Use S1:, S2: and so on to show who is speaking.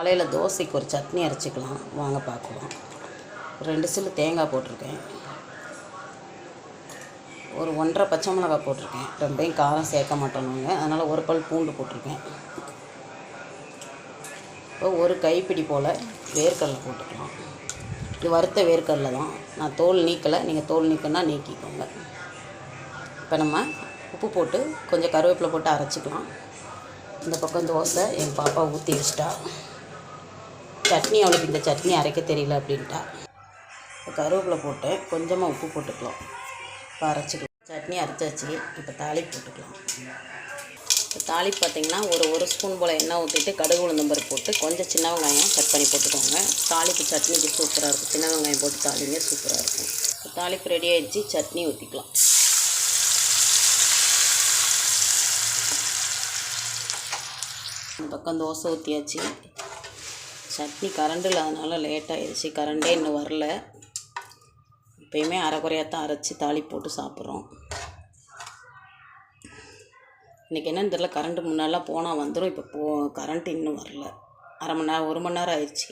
S1: காலையில் தோசைக்கு ஒரு சட்னி அரைச்சிக்கலாம். வாங்க பார்க்கலாம். ரெண்டு சில்லு தேங்காய் போட்டிருக்கேன். ஒரு ஒன்றரை பச்சை மிளகாய் போட்டிருக்கேன். ரெண்டையும் காரம் சேர்க்க மாட்டோனுங்க அதனால் ஒரு பல் பூண்டு போட்டிருக்கேன். இப்போ ஒரு கைப்பிடி போல் வேர்க்கடலை போட்டுக்கலாம். இது வறுத்த வேர்க்கடலை தான். நான் தோல் நீக்கலை. நீங்கள் தோல் நீக்கன்னா நீக்கிக்கோங்க. இப்போ நம்ம உப்பு போட்டு கொஞ்சம் கருவேப்பிலை போட்டு அரைச்சிக்கலாம். இந்த பக்கம் தோசை எங்கள் பாப்பா ஊற்றி வச்சிட்டா. சட்னி அவளுக்கு இந்த சட்னி அரைக்க தெரியல அப்படின்ட்டா. இப்போ கருவேப்பிலை போட்டு கொஞ்சமாக உப்பு போட்டுக்கலாம். இப்போ அரைச்சிக்கலாம். சட்னி அரைச்சாச்சு. இப்போ தாளிப்பு போட்டுக்கலாம். இப்போ தாளிப்பு பார்த்திங்கன்னா ஒரு ஒரு ஸ்பூன் போல் எண்ணெய் ஊற்றிட்டு கடுகு உளுந்தம்பருப்பு போட்டு கொஞ்சம் சின்ன வெங்காயம் கட் பண்ணி போட்டுக்கோங்க. தாளிப்பு சட்னிக்கு சூப்பராக இருக்கும். சின்ன வெங்காயம் போட்டு தாளிங்க சூப்பராக இருக்கும். இப்போ தாளிப்பு ரெடி ஆகிடுச்சு சட்னி ஊற்றிக்கலாம். இந்த பக்கம் தோசை ஊற்றியாச்சு சட்னி கரண்ட் இல்லாதனால லேட் ஆகிடுச்சு கரண்டே இன்னும் வரல. எப்பயுமே அரைக்குறையாக தான் அரைச்சி தாளி போட்டு சாப்பிட்றோம். இன்றைக்கி என்னன்னு தெரில கரண்ட்டு முன்னாடிலாம் போனால் வந்துடும் இப்போ போ கரண்ட் இன்னும் வரல. அரை மணி நேரம் ஒரு மணி நேரம் ஆயிடுச்சு.